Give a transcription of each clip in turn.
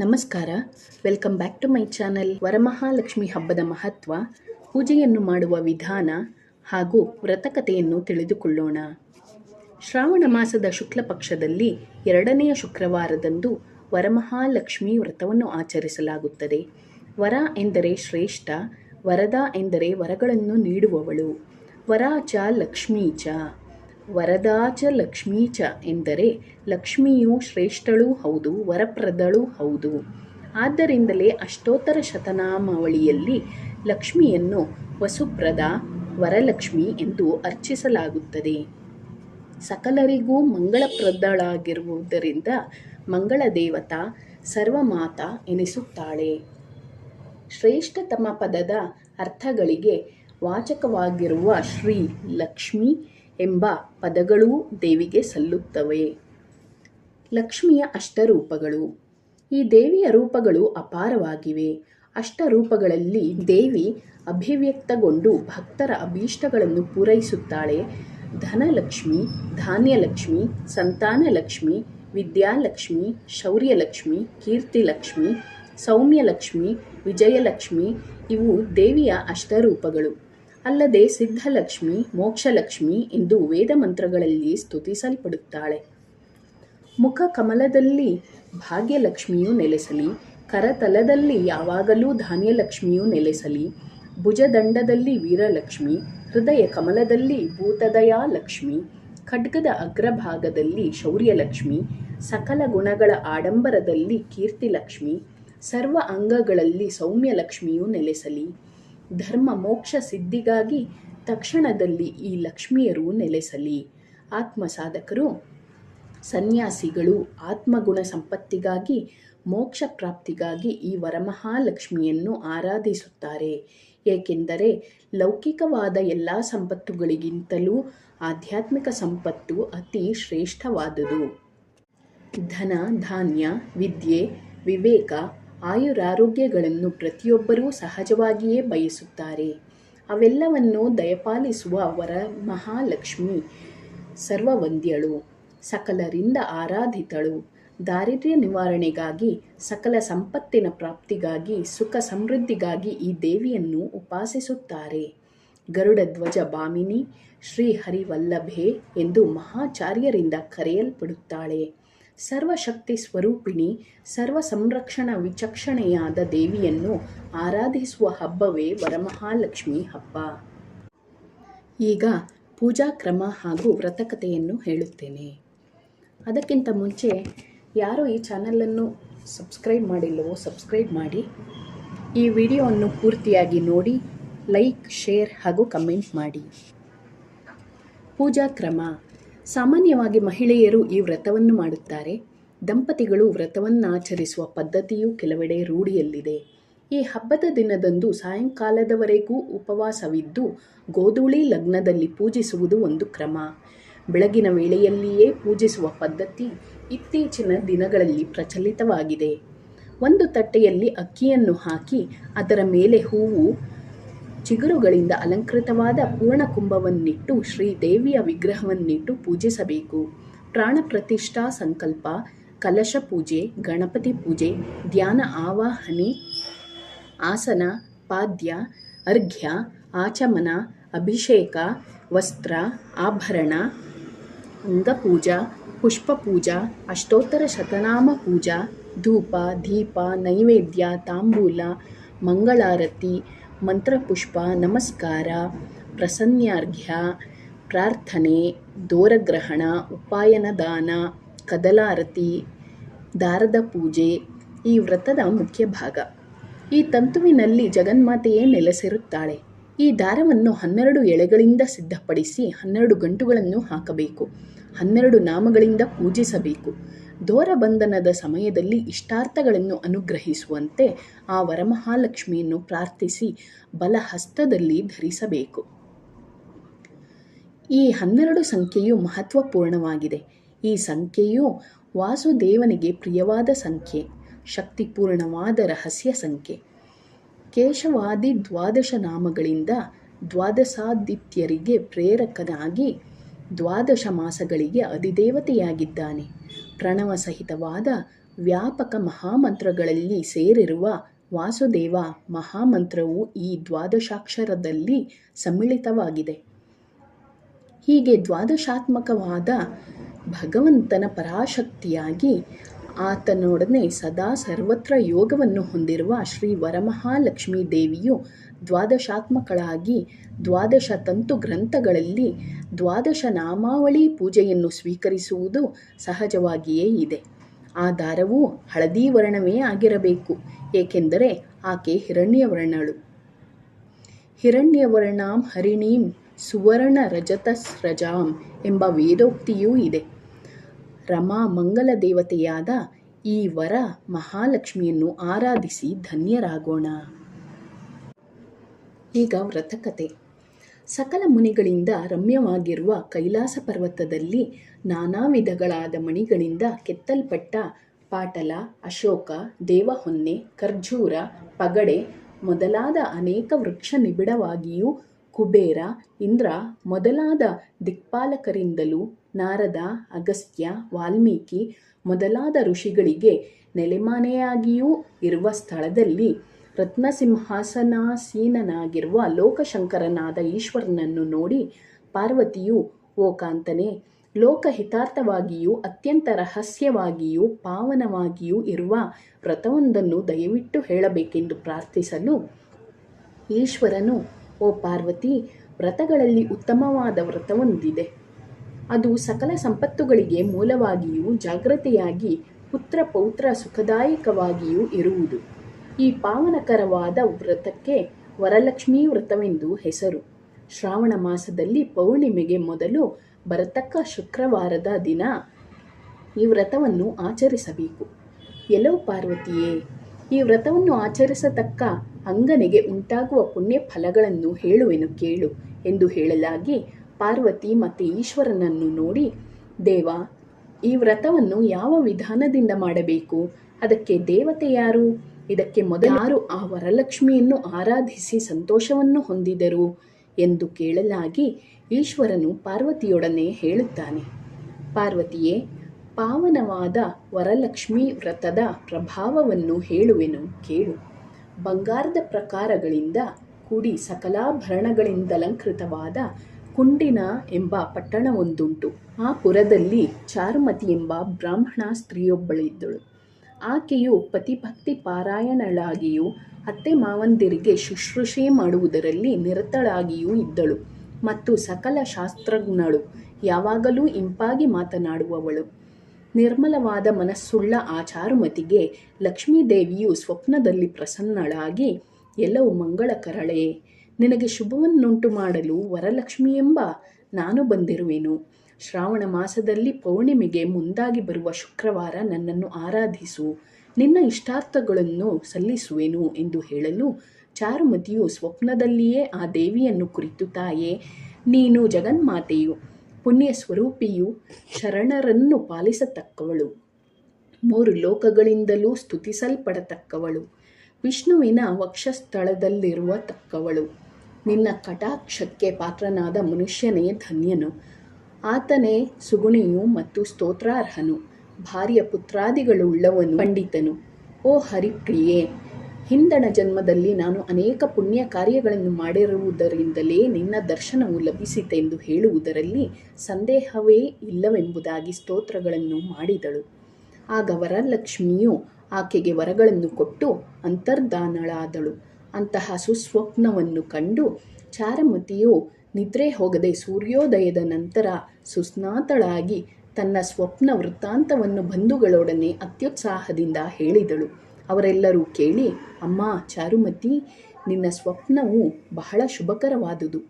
ನಮಸ್ಕಾರ. Welcome back to my channel. Varamahalakshmi ಹಬ್ಬದ ಮಹತ್ವ, ಪೂಜೆಯನ್ನು ಮಾಡುವ ವಿಧಾನ ಹಾಗೂ ವ್ರತಕಥೆಯನ್ನು ತಿಳಿದುಕೊಳ್ಳೋಣ. ಶ್ರಾವಣ ಮಾಸದ ಶುಕ್ಲ ಪಕ್ಷದಲ್ಲಿ ಎರಡನೆಯ ಶುಕ್ರವಾರದಂದು ವರಮಹಾಲಕ್ಷ್ಮಿ ವ್ರತವನ್ನು ಆಚರಿಸಲಾಗುತ್ತದೆ. ವರ ಎಂದರೆ ಶ್ರೇಷ್ಠ, ವರದ ಎಂದರೆ ವರಗಳನ್ನು ನೀಡುವವಳು. ವರ ಚ ಲಕ್ಷ್ಮೀ ಚ ವರದಾಚ ಲಕ್ಷ್ಮೀ ಚ ಎಂದರೆ ಲಕ್ಷ್ಮಿಯು ಶ್ರೇಷ್ಠಳೂ ಹೌದು, ವರಪ್ರದಳೂ ಹೌದು. ಆದ್ದರಿಂದಲೇ ಅಷ್ಟೋತ್ತರ ಶತನಾಮಾವಳಿಯಲ್ಲಿ ಲಕ್ಷ್ಮಿಯನ್ನು ವಸುಪ್ರದ ವರಲಕ್ಷ್ಮಿ ಎಂದು ಅರ್ಚಿಸಲಾಗುತ್ತದೆ. ಸಕಲರಿಗೂ ಮಂಗಳಪ್ರದಳಾಗಿರುವುದರಿಂದ ಮಂಗಳ ದೇವತಾ ಸರ್ವಮಾತ ಎನಿಸುತ್ತಾಳೆ. ಶ್ರೇಷ್ಠತಮ ಪದದ ಅರ್ಥಗಳಿಗೆ ವಾಚಕವಾಗಿರುವ ಶ್ರೀ ಲಕ್ಷ್ಮಿ ಎಂಬ ಪದಗಳೂ ದೇವಿಗೆ ಸಲ್ಲುತ್ತವೆ. ಲಕ್ಷ್ಮಿಯ ಅಷ್ಟರೂಪಗಳು. ಈ ದೇವಿಯ ರೂಪಗಳು ಅಪಾರವಾಗಿವೆ. ಅಷ್ಟರೂಪಗಳಲ್ಲಿ ದೇವಿ ಅಭಿವ್ಯಕ್ತಗೊಂಡು ಭಕ್ತರ ಅಭೀಷ್ಟಗಳನ್ನು ಪೂರೈಸುತ್ತಾಳೆ. ಧನಲಕ್ಷ್ಮಿ, ಧಾನ್ಯಲಕ್ಷ್ಮಿ, ಸಂತಾನಲಕ್ಷ್ಮಿ, ವಿದ್ಯಾಲಕ್ಷ್ಮಿ, ಶೌರ್ಯಲಕ್ಷ್ಮಿ, ಕೀರ್ತಿಲಕ್ಷ್ಮಿ, ಸೌಮ್ಯಲಕ್ಷ್ಮಿ, ವಿಜಯಲಕ್ಷ್ಮಿ ಇವು ದೇವಿಯ ಅಷ್ಟರೂಪಗಳು. ಅಲ್ಲದೆ ಸಿದ್ಧಲಕ್ಷ್ಮಿ, ಮೋಕ್ಷಲಕ್ಷ್ಮಿ ಎಂದು ವೇದ ಮಂತ್ರಗಳಲ್ಲಿ ಸ್ತುತಿಸಲ್ಪಡುತ್ತಾಳೆ. ಮುಖ ಕಮಲದಲ್ಲಿ ಭಾಗ್ಯಲಕ್ಷ್ಮಿಯು ನೆಲೆಸಲಿ, ಕರತಲದಲ್ಲಿ ಯಾವಾಗಲೂ ಧಾನ್ಯಲಕ್ಷ್ಮಿಯು ನೆಲೆಸಲಿ, ಭುಜದಂಡದಲ್ಲಿ ವೀರಲಕ್ಷ್ಮಿ, ಹೃದಯ ಕಮಲದಲ್ಲಿ ಭೂತದಯಾ ಲಕ್ಷ್ಮಿ ಖಡ್ಗದ ಅಗ್ರಭಾಗದಲ್ಲಿ ಶೌರ್ಯಲಕ್ಷ್ಮಿ, ಸಕಲ ಗುಣಗಳ ಆಡಂಬರದಲ್ಲಿ ಕೀರ್ತಿಲಕ್ಷ್ಮಿ, ಸರ್ವ ಅಂಗಗಳಲ್ಲಿ ಸೌಮ್ಯಲಕ್ಷ್ಮಿಯು ನೆಲೆಸಲಿ ಧರ್ಮ ಮೋಕ್ಷ ಸಿದ್ಧಿಗಾಗಿ ತಕ್ಷಣದಲ್ಲಿ ಈ ಲಕ್ಷ್ಮಿಯರು ನೆಲೆಸಲಿ. ಆತ್ಮ ಸಾಧಕರು, ಸನ್ಯಾಸಿಗಳು ಆತ್ಮಗುಣ ಸಂಪತ್ತಿಗಾಗಿ, ಮೋಕ್ಷ ಪ್ರಾಪ್ತಿಗಾಗಿ ಈ ವರಮಹಾಲಕ್ಷ್ಮಿಯನ್ನು ಆರಾಧಿಸುತ್ತಾರೆ. ಏಕೆಂದರೆ ಲೌಕಿಕವಾದ ಎಲ್ಲ ಸಂಪತ್ತುಗಳಿಗಿಂತಲೂ ಆಧ್ಯಾತ್ಮಿಕ ಸಂಪತ್ತು ಅತಿ ಶ್ರೇಷ್ಠವಾದುದು. ಧನ, ಧಾನ್ಯ, ವಿದ್ಯೆ, ವಿವೇಕ ಆಯುರಾರೋಗ್ಯಗಳನ್ನು ಪ್ರತಿಯೊಬ್ಬರೂ ಸಹಜವಾಗಿಯೇ ಬಯಸುತ್ತಾರೆ. ಅವೆಲ್ಲವನ್ನೂ ದಯಪಾಲಿಸುವ ವರ ಮಹಾಲಕ್ಷ್ಮಿ ಸರ್ವವಂದ್ಯಳು, ಸಕಲರಿಂದ ಆರಾಧಿತಳು. ದಾರಿದ್ರ್ಯ ನಿವಾರಣೆಗಾಗಿ, ಸಕಲ ಸಂಪತ್ತಿನ ಪ್ರಾಪ್ತಿಗಾಗಿ, ಸುಖ ಸಮೃದ್ಧಿಗಾಗಿ ಈ ದೇವಿಯನ್ನು ಉಪಾಸಿಸುತ್ತಾರೆ. ಗರುಡ ಧ್ವಜ ಬಾಮಿನಿ ಶ್ರೀ ಹರಿವಲ್ಲಭೆ ಎಂದು ಮಹಾಚಾರ್ಯರಿಂದ ಕರೆಯಲ್ಪಡುತ್ತಾಳೆ. ಸರ್ವಶಕ್ತಿ ಸ್ವರೂಪಿಣಿ ಸರ್ವ ಸಂರಕ್ಷಣ ವಿಚಕ್ಷಣೆಯಾದ ದೇವಿಯನ್ನು ಆರಾಧಿಸುವ ಹಬ್ಬವೇ ವರಮಹಾಲಕ್ಷ್ಮಿ ಹಬ್ಬ. ಈಗ ಪೂಜಾ ಕ್ರಮ ಹಾಗೂ ವ್ರತಕಥೆಯನ್ನು ಹೇಳುತ್ತೇನೆ. ಅದಕ್ಕಿಂತ ಮುಂಚೆ ಯಾರು ಈ ಚಾನಲನ್ನು ಸಬ್ಸ್ಕ್ರೈಬ್ ಮಾಡಿಲ್ಲವೋ ಸಬ್ಸ್ಕ್ರೈಬ್ ಮಾಡಿ. ಈ ವಿಡಿಯೋವನ್ನು ಪೂರ್ತಿಯಾಗಿ ನೋಡಿ, ಲೈಕ್, ಶೇರ್ ಹಾಗೂ ಕಮೆಂಟ್ ಮಾಡಿ. ಪೂಜಾ ಕ್ರಮ. ಸಾಮಾನ್ಯವಾಗಿ ಮಹಿಳೆಯರು ಈ ವ್ರತವನ್ನು ಮಾಡುತ್ತಾರೆ. ದಂಪತಿಗಳು ವ್ರತವನ್ನು ಆಚರಿಸುವ ಪದ್ಧತಿಯೂ ಕೆಲವೆಡೆ ರೂಢಿಯಲ್ಲಿದೆ. ಈ ಹಬ್ಬದ ದಿನದಂದು ಸಾಯಂಕಾಲದವರೆಗೂ ಉಪವಾಸವಿದ್ದು, ಗೋಧೂಳಿ ಲಗ್ನದಲ್ಲಿ ಪೂಜಿಸುವುದು ಒಂದು ಕ್ರಮ. ಬೆಳಗಿನ ವೇಳೆಯಲ್ಲಿಯೇ ಪೂಜಿಸುವ ಪದ್ಧತಿ ಇತ್ತೀಚಿನ ದಿನಗಳಲ್ಲಿ ಪ್ರಚಲಿತವಾಗಿದೆ. ಒಂದು ತಟ್ಟೆಯಲ್ಲಿ ಅಕ್ಕಿಯನ್ನು ಹಾಕಿ, ಅದರ ಮೇಲೆ ಹೂವು ಚಿಗುರುಗಳಿಂದ ಅಲಂಕೃತವಾದ ಪೂರ್ಣಕುಂಭವನ್ನಿಟ್ಟು ಶ್ರೀದೇವಿಯ ವಿಗ್ರಹವನ್ನಿಟ್ಟು ಪೂಜಿಸಬೇಕು. ಪ್ರಾಣ ಪ್ರತಿಷ್ಠಾ ಸಂಕಲ್ಪ, ಕಲಶ ಪೂಜೆ, ಗಣಪತಿ ಪೂಜೆ, ಧ್ಯಾನ ಆವಾಹನೆ, ಆಸನ, ಪಾದ್ಯ, ಅರ್ಘ್ಯ, ಆಚಮನ, ಅಭಿಷೇಕ, ವಸ್ತ್ರ, ಆಭರಣ ಅಂಗಪೂಜಾ ಪುಷ್ಪಪೂಜಾ ಅಷ್ಟೋತ್ತರ ಶತನಾಮ ಪೂಜಾ, ಧೂಪ, ದೀಪ, ನೈವೇದ್ಯ, ತಾಂಬೂಲ, ಮಂಗಳಾರತಿ ಮಂತ್ರಪುಷ್ಪ ನಮಸ್ಕಾರ, ಪ್ರಸನ್ಯಾರ್ಘ್ಯ, ಪ್ರಾರ್ಥನೆ, ದೋರಗ್ರಹಣ, ಉಪಾಯನ ದಾನ, ಕದಲಾರತಿ, ದಾರದ ಪೂಜೆ, ಈ ವ್ರತದ ಮುಖ್ಯ ಭಾಗ. ಈ ತಂತುವಿನಲ್ಲಿ ಜಗನ್ಮಾತೆಯೇ ನೆಲೆಸಿರುತ್ತಾಳೆ. ಈ ದಾರವನ್ನು ಹನ್ನೆರಡು ಎಳೆಗಳಿಂದ ಸಿದ್ಧಪಡಿಸಿ ಹನ್ನೆರಡು ಗಂಟುಗಳನ್ನು ಹಾಕಬೇಕು. ಹನ್ನೆರಡು ನಾಮಗಳಿಂದ ಪೂಜಿಸಬೇಕು. ದೋರಬಂಧನದ ಸಮಯದಲ್ಲಿ ಇಷ್ಟಾರ್ಥಗಳನ್ನು ಅನುಗ್ರಹಿಸುವಂತೆ ಆ ವರಮಹಾಲಕ್ಷ್ಮಿಯನ್ನು ಪ್ರಾರ್ಥಿಸಿ ಬಲಹಸ್ತದಲ್ಲಿ ಧರಿಸಬೇಕು. ಈ ಹನ್ನೆರಡು ಸಂಖ್ಯೆಯು ಮಹತ್ವಪೂರ್ಣವಾಗಿದೆ. ಈ ಸಂಖ್ಯೆಯು ವಾಸುದೇವನಿಗೆ ಪ್ರಿಯವಾದ ಸಂಖ್ಯೆ, ಶಕ್ತಿಪೂರ್ಣವಾದ ರಹಸ್ಯ ಸಂಖ್ಯೆ. ಕೇಶವಾದಿ ದ್ವಾದಶ ನಾಮಗಳಿಂದ ದ್ವಾದಶಾದಿತ್ಯರಿಗೆ ಪ್ರೇರಕನಾಗಿ ದ್ವಾದಶ ಮಾಸಗಳಿಗೆ ಅಧಿದೇವತೆಯಾಗಿದ್ದಾನೆ. ಪ್ರಣವ ಸಹಿತವಾದ ವ್ಯಾಪಕ ಮಹಾಮಂತ್ರಗಳಲ್ಲಿ ಸೇರಿರುವ ವಾಸುದೇವ ಮಹಾಮಂತ್ರವು ಈ ದ್ವಾದಶಾಕ್ಷರದಲ್ಲಿ ಸಮ್ಮಿಳಿತವಾಗಿದೆ. ಹೀಗೆ ದ್ವಾದಶಾತ್ಮಕವಾದ ಭಗವಂತನ ಪರಾಶಕ್ತಿಯಾಗಿ ಆತನೊಡನೆ ಸದಾ ಸರ್ವತ್ರ ಯೋಗವನ್ನು ಹೊಂದಿರುವ ಶ್ರೀ ವರಮಹಾಲಕ್ಷ್ಮೀ ದೇವಿಯು ದ್ವಾದಶಾತ್ಮಕಳಾಗಿ ದ್ವಾದಶ ತಂತು ಗ್ರಂಥಗಳಲ್ಲಿ ದ್ವಾದಶ ನಾಮಾವಳಿ ಪೂಜೆಯನ್ನು ಸ್ವೀಕರಿಸುವುದು ಸಹಜವಾಗಿಯೇ ಇದೆ. ಆ ದಾರವು ಹಳದಿ ವರ್ಣವೇ ಆಗಿರಬೇಕು, ಏಕೆಂದರೆ ಆಕೆ ಹಿರಣ್ಯವರ್ಣಳು. ಹಿರಣ್ಯವರ್ಣಾಂ ಹರಿಣೀಂ ಸುವರ್ಣ ರಜತಸ್ರಜಾಂ ಎಂಬ ವೇದೋಕ್ತಿಯೂ ಇದೆ. ರಮಾ ಮಂಗಲ ದೇವತೆಯಾದ ಈ ವರ ಮಹಾಲಕ್ಷ್ಮಿಯನ್ನು ಆರಾಧಿಸಿ ಧನ್ಯರಾಗೋಣ. ಈಗ ವ್ರತಕತೆ. ಸಕಲ ಮುನಿಗಳಿಂದ ರಮ್ಯವಾಗಿರುವ ಕೈಲಾಸ ಪರ್ವತದಲ್ಲಿ ನಾನಾ ವಿಧಗಳಾದ ಮಣಿಗಳಿಂದ ಕೆತ್ತಲ್ಪಟ್ಟ ಪಾಟಲ, ಅಶೋಕ, ದೇವಹೊನ್ನೆ, ಖರ್ಜೂರ, ಪಗಡೆ ಮೊದಲಾದ ಅನೇಕ ವೃಕ್ಷ ನಿಬಿಡವಾಗಿಯೂ ಕುಬೇರ, ಇಂದ್ರ ಮೊದಲಾದ ದಿಕ್ಪಾಲಕರಿಂದಲೂ ನಾರದ, ಅಗಸ್ತ್ಯ, ವಾಲ್ಮೀಕಿ ಮೊದಲಾದ ಋಷಿಗಳಿಗೆ ನೆಲೆಮಾನೆಯಾಗಿಯೂ ಇರುವ ಸ್ಥಳದಲ್ಲಿ ರತ್ನಸಿಂಹಾಸನಾಸೀನನಾಗಿರುವ ಲೋಕಶಂಕರನಾದ ಈಶ್ವರನನ್ನು ನೋಡಿ ಪಾರ್ವತಿಯು, ಓ ಕಾಂತನೇ, ಲೋಕಹಿತಾರ್ಥವಾಗಿಯೂ ಅತ್ಯಂತ ರಹಸ್ಯವಾಗಿಯೂ ಪಾವನವಾಗಿಯೂ ಇರುವ ವ್ರತವೊಂದನ್ನು ದಯವಿಟ್ಟು ಹೇಳಬೇಕೆಂದು ಪ್ರಾರ್ಥಿಸಲು ಈಶ್ವರನು ಓ ಪಾರ್ವತಿ, ವ್ರತಗಳಲ್ಲಿ ಉತ್ತಮವಾದ ವ್ರತವೊಂದಿದೆ ಅದು ಸಕಲ ಸಂಪತ್ತುಗಳಿಗೆ ಮೂಲವಾಗಿಯೂ ಜಾಗ್ರತೆಯಾಗಿ ಪುತ್ರ ಪೌತ್ರ ಸುಖದಾಯಕವಾಗಿಯೂ ಇರುವುದು. ಈ ಪಾವನಕರವಾದ ವ್ರತಕ್ಕೆ ವರಲಕ್ಷ್ಮೀ ವ್ರತವೆಂದು ಹೆಸರು. ಶ್ರಾವಣ ಮಾಸದಲ್ಲಿ ಪೌರ್ಣಿಮೆಗೆ ಮೊದಲು ಬರತಕ್ಕ ಶುಕ್ರವಾರದ ದಿನ ಈ ವ್ರತವನ್ನು ಆಚರಿಸಬೇಕು. ಎಲ್ಲೋ ಪಾರ್ವತಿಯೇ ಈ ವ್ರತವನ್ನು ಆಚರಿಸತಕ್ಕ ಅಂಗನಿಗೆ ಉಂಟಾಗುವ ಪುಣ್ಯ ಫಲಗಳನ್ನು ಹೇಳುವೆನು ಕೇಳು ಎಂದು ಹೇಳಲಾಗಿ ಪಾರ್ವತಿ ಮತ್ತು ಈಶ್ವರನನ್ನು ನೋಡಿ, ದೇವ, ಈ ವ್ರತವನ್ನು ಯಾವ ವಿಧಾನದಿಂದ ಮಾಡಬೇಕು? ಅದಕ್ಕೆ ದೇವತೆ ಯಾರು? ಇದಕ್ಕೆ ಮೊದಲಾರು ಆ ವರಲಕ್ಷ್ಮಿಯನ್ನು ಆರಾಧಿಸಿ ಸಂತೋಷವನ್ನು ಹೊಂದಿದರು? ಎಂದು ಕೇಳಲಾಗಿ ಈಶ್ವರನು ಪಾರ್ವತಿಯೊಡನೆ ಹೇಳುತ್ತಾನೆ. ಪಾರ್ವತಿಯೇ ಪಾವನವಾದ ವರಲಕ್ಷ್ಮಿ ವ್ರತದ ಪ್ರಭಾವವನ್ನು ಹೇಳುವೆನು, ಕೇಳು. ಬಂಗಾರದ ಪ್ರಕಾರಗಳಿಂದ ಕೂಡಿ ಸಕಲಾಭರಣಗಳಿಂದಲಂಕೃತವಾದ ಕುಂಡಿನ ಎಂಬ ಪಟ್ಟಣವೊಂದುಂಟು. ಆ ಪುರದಲ್ಲಿ ಚಾರುಮತಿ ಎಂಬ ಬ್ರಾಹ್ಮಣ ಸ್ತ್ರೀಯೊಬ್ಬಳಿದ್ದಳು. ಆಕೆಯು ಪತಿಭಕ್ತಿ ಪಾರಾಯಣಳಾಗಿಯೂ, ಅತ್ತೆ ಮಾವಂದಿರಿಗೆ ಶುಶ್ರೂಷೆ ಮಾಡುವುದರಲ್ಲಿ ನಿರತಳಾಗಿಯೂ ಇದ್ದಳು. ಮತ್ತು ಸಕಲ ಶಾಸ್ತ್ರಜ್ಞಳು, ಯಾವಾಗಲೂ ಇಂಪಾಗಿ ಮಾತನಾಡುವವಳು. ನಿರ್ಮಲವಾದ ಮನಸ್ಸುಳ್ಳ ಆ ಚಾರುಮತಿಗೆ ಲಕ್ಷ್ಮೀದೇವಿಯು ಸ್ವಪ್ನದಲ್ಲಿ ಪ್ರಸನ್ನಳಾಗಿ, ಎಲ್ಲವೂ ಮಂಗಳಕರಳೆ ನಿನಗೆ ಶುಭವನ್ನುಂಟು ಮಾಡಲು ವರಲಕ್ಷ್ಮಿ ಎಂಬ ನಾನು ಬಂದಿರುವೆನು. ಶ್ರಾವಣ ಮಾಸದಲ್ಲಿ ಪೌರ್ಣಿಮೆಗೆ ಮುಂದಾಗಿ ಬರುವ ಶುಕ್ರವಾರ ನನ್ನನ್ನು ಆರಾಧಿಸು. ನಿನ್ನ ಇಷ್ಟಾರ್ಥಗಳನ್ನು ಸಲ್ಲಿಸುವೆನು ಎಂದು ಹೇಳಲು ಚಾರುಮತಿಯು ಸ್ವಪ್ನದಲ್ಲಿಯೇ ಆ ದೇವಿಯನ್ನು ಕುರಿತು, ತಾಯೇ, ನೀನು ಜಗನ್ಮಾತೆಯು ಪುಣ್ಯ ಸ್ವರೂಪಿಯು ಶರಣರನ್ನು ಪಾಲಿಸತಕ್ಕವಳು. ಮೂರು ಲೋಕಗಳಿಂದಲೂ ಸ್ತುತಿಸಲ್ಪಡತಕ್ಕವಳು. ವಿಷ್ಣುವಿನ ವಕ್ಷಸ್ಥಳದಲ್ಲಿರುವ ತಕ್ಕವಳು. ನಿನ್ನ ಕಟಾಕ್ಷಕ್ಕೆ ಪಾತ್ರನಾದ ಮನುಷ್ಯನೇ ಧನ್ಯನು. ಆತನೇ ಸುಗುಣಿಯು ಮತ್ತು ಸ್ತೋತ್ರಾರ್ಹನು. ಭಾರ್ಯ ಪುತ್ರಾದಿಗಳುಳ್ಳವನು ಪಂಡಿತನು. ಓ ಹರಿಪ್ರಿಯೇ ಹಿಂದಣ ಜನ್ಮದಲ್ಲಿ ನಾನು ಅನೇಕ ಪುಣ್ಯ ಕಾರ್ಯಗಳನ್ನು ಮಾಡಿರುವುದರಿಂದಲೇ ನಿನ್ನ ದರ್ಶನವು ಲಭಿಸಿತೆಂದು ಹೇಳುವುದರಲ್ಲಿ ಸಂದೇಹವೇ ಇಲ್ಲವೆಂಬುದಾಗಿ ಸ್ತೋತ್ರಗಳನ್ನು ಮಾಡಿದಳು. ಆಗ ವರಲಕ್ಷ್ಮಿಯು ಆಕೆಗೆ ವರಗಳನ್ನು ಕೊಟ್ಟು ಅಂತರ್ಧಾನಳಾದಳು ಅಂತಹ ಸುಸ್ವಪ್ನವನ್ನು ಕಂಡು ಚಾರಮತಿಯು ನಿದ್ರೆ ಹೋಗದೆ ಸೂರ್ಯೋದಯದ ನಂತರ ಸುಸ್ನಾತಳಾಗಿ ತನ್ನ ಸ್ವಪ್ನ ವೃತ್ತಾಂತವನ್ನು ಬಂಧುಗಳೊಡನೆ ಅತ್ಯುತ್ಸಾಹದಿಂದ ಹೇಳಿದಳು. ಅವರೆಲ್ಲರೂ ಕೇಳಿ, ಅಮ್ಮ, ಚಾರುಮತಿ, ನಿನ್ನ ಸ್ವಪ್ನವು ಬಹಳ ಶುಭಕರವಾದುದು.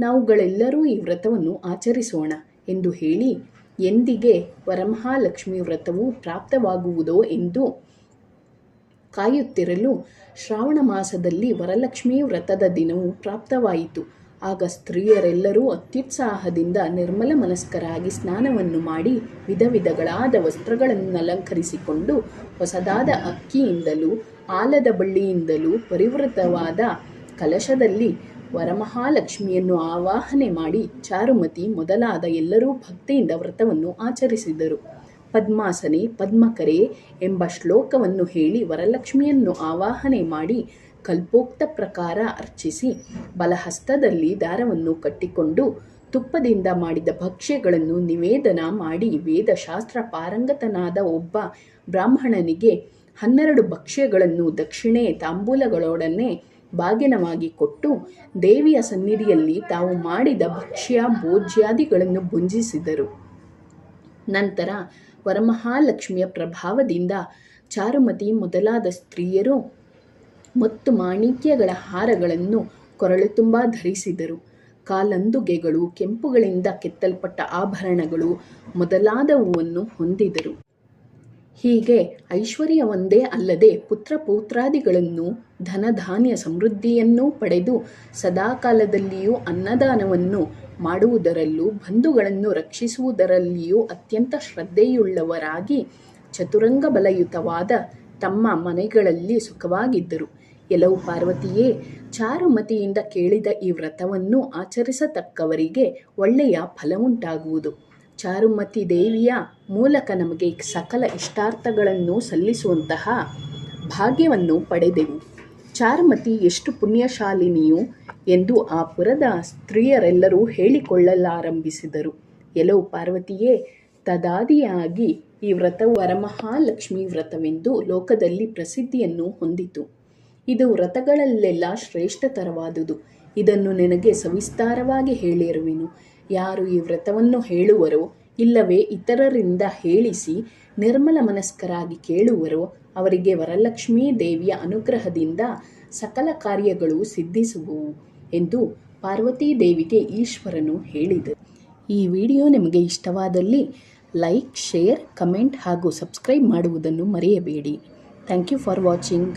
ನಾವುಗಳೆಲ್ಲರೂ ಈ ವ್ರತವನ್ನು ಆಚರಿಸೋಣ ಎಂದು ಹೇಳಿ, ಎಂದಿಗೆ ವರಮಹಾಲಕ್ಷ್ಮಿ ವ್ರತವು ಪ್ರಾಪ್ತವಾಗುವುದೋ ಎಂದು ಕಾಯುತ್ತಿರಲು ಶ್ರಾವಣ ಮಾಸದಲ್ಲಿ ವರಲಕ್ಷ್ಮೀ ವ್ರತದ ದಿನವು ಪ್ರಾಪ್ತವಾಯಿತು. ಆಗ ಸ್ತ್ರೀಯರೆಲ್ಲರೂ ಅತ್ಯುತ್ಸಾಹದಿಂದ ನಿರ್ಮಲ ಮನಸ್ಕರಾಗಿ ಸ್ನಾನವನ್ನು ಮಾಡಿ ವಿಧ ವಿಧಗಳಾದ ವಸ್ತ್ರಗಳನ್ನು ಅಲಂಕರಿಸಿಕೊಂಡು ಹೊಸದಾದ ಅಕ್ಕಿಯಿಂದಲೂ, ಆಲದ ಬಳ್ಳಿಯಿಂದಲೂ ಪರಿವೃತವಾದ ಕಲಶದಲ್ಲಿ ವರಮಹಾಲಕ್ಷ್ಮಿಯನ್ನು ಆವಾಹನೆ ಮಾಡಿ ಚಾರುಮತಿ ಮೊದಲಾದ ಎಲ್ಲರೂ ಭಕ್ತಿಯಿಂದ ವ್ರತವನ್ನು ಆಚರಿಸಿದರು. ಪದ್ಮಾಸನೆ, ಪದ್ಮಕರೆ ಎಂಬ ಶ್ಲೋಕವನ್ನು ಹೇಳಿ ವರಲಕ್ಷ್ಮಿಯನ್ನು ಆವಾಹನೆ ಮಾಡಿ ಕಲ್ಪೋಕ್ತ ಪ್ರಕಾರ ಅರ್ಚಿಸಿ ಬಲಹಸ್ತದಲ್ಲಿ ದಾರವನ್ನು ಕಟ್ಟಿಕೊಂಡು ತುಪ್ಪದಿಂದ ಮಾಡಿದ ಭಕ್ಷ್ಯಗಳನ್ನು ನಿವೇದನ ಮಾಡಿ ವೇದಶಾಸ್ತ್ರ ಪಾರಂಗತನಾದ ಒಬ್ಬ ಬ್ರಾಹ್ಮಣನಿಗೆ ಹನ್ನೆರಡು ಭಕ್ಷ್ಯಗಳನ್ನು ದಕ್ಷಿಣೆ ತಾಂಬೂಲಗಳೊಡನೆ ಬಾಗಿನವಾಗಿ ಕೊಟ್ಟು ದೇವಿಯ ಸನ್ನಿಧಿಯಲ್ಲಿ ತಾವು ಮಾಡಿದ ಭಕ್ಷ್ಯ, ಭೋಜ್ಯಾದಿಗಳನ್ನು ಭುಂಜಿಸಿದರು. ನಂತರ ವರಮಹಾಲಕ್ಷ್ಮಿಯ ಪ್ರಭಾವದಿಂದ ಚಾರುಮತಿ ಮೊದಲಾದ ಸ್ತ್ರೀಯರು ಮತ್ತು ಮಾಣಿಕ್ಯಗಳ ಹಾರಗಳನ್ನು ಕೊರಳು ತುಂಬ ಧರಿಸಿದರು. ಕಾಲಂದುಗೆಗಳು, ಕೆಂಪುಗಳಿಂದ ಕೆತ್ತಲ್ಪಟ್ಟ ಆಭರಣಗಳು ಮೊದಲಾದವುವನ್ನು ಹೊಂದಿದರು. ಹೀಗೆ ಐಶ್ವರ್ಯವೊಂದೇ ಅಲ್ಲದೆ ಪುತ್ರ ಪೌತ್ರಾದಿಗಳನ್ನು, ಧನಧಾನ್ಯ ಸಮೃದ್ಧಿಯನ್ನೂ ಪಡೆದು ಸದಾಕಾಲದಲ್ಲಿಯೂ ಅನ್ನದಾನವನ್ನು ಮಾಡುವುದರಲ್ಲೂ ಬಂಧುಗಳನ್ನು ರಕ್ಷಿಸುವುದರಲ್ಲಿಯೂ ಅತ್ಯಂತ ಶ್ರದ್ಧೆಯುಳ್ಳವರಾಗಿ ಚತುರಂಗ ಬಲಯುತವಾದ ತಮ್ಮ ಮನೆಗಳಲ್ಲಿ ಸುಖವಾಗಿದ್ದರು. ಎಲವು ಪಾರ್ವತಿಯೇ, ಚಾರುಮತಿಯಿಂದ ಕೇಳಿದ ಈ ವ್ರತವನ್ನು ಆಚರಿಸತಕ್ಕವರಿಗೆ ಒಳ್ಳೆಯ ಫಲವುಂಟಾಗುವುದು. ಚಾರುಮತಿ ದೇವಿಯ ಮೂಲಕ ನಮಗೆ ಸಕಲ ಇಷ್ಟಾರ್ಥಗಳನ್ನು ಸಲ್ಲಿಸುವಂತಹ ಭಾಗ್ಯವನ್ನು ಪಡೆದೆವು. ಚಾರುಮತಿ ಎಷ್ಟು ಪುಣ್ಯಶಾಲಿನಿಯು ಎಂದು ಆ ಪುರದ ಸ್ತ್ರೀಯರೆಲ್ಲರೂ ಹೇಳಿಕೊಳ್ಳಲಾರಂಭಿಸಿದರು. ಎಲವು ಪಾರ್ವತಿಯೇ, ತದಾದಿಯಾಗಿ ಈ ವ್ರತವು ವರಮಹಾಲಕ್ಷ್ಮಿ ವ್ರತವೆಂದು ಲೋಕದಲ್ಲಿ ಪ್ರಸಿದ್ಧಿಯನ್ನು ಹೊಂದಿತು. ಇದು ವ್ರತಗಳಲ್ಲೆಲ್ಲ ಶ್ರೇಷ್ಠತರವಾದುದು. ಇದನ್ನು ನಿನಗೆ ಸವಿಸ್ತಾರವಾಗಿ ಹೇಳಿರುವೆನು. ಯಾರು ಈ ವ್ರತವನ್ನು ಹೇಳುವರೋ, ಇಲ್ಲವೇ ಇತರರಿಂದ ಹೇಳಿಸಿ ನಿರ್ಮಲ ಮನಸ್ಕರಾಗಿ ಕೇಳುವರೋ, ಅವರಿಗೆ ವರಲಕ್ಷ್ಮೀ ದೇವಿಯ ಅನುಗ್ರಹದಿಂದ ಸಕಲ ಕಾರ್ಯಗಳು ಸಿದ್ಧಿಸುವುವು ಎಂದು ಪಾರ್ವತೀ ದೇವಿಗೆ ಈಶ್ವರನು ಹೇಳಿದರು ಈ ವಿಡಿಯೋ ನಿಮಗೆ ಇಷ್ಟವಾದಲ್ಲಿ ಲೈಕ್, ಶೇರ್, ಕಮೆಂಟ್ ಹಾಗೂ ಸಬ್ಸ್ಕ್ರೈಬ್ ಮಾಡುವುದನ್ನು ಮರೆಯಬೇಡಿ. Thank you for watching.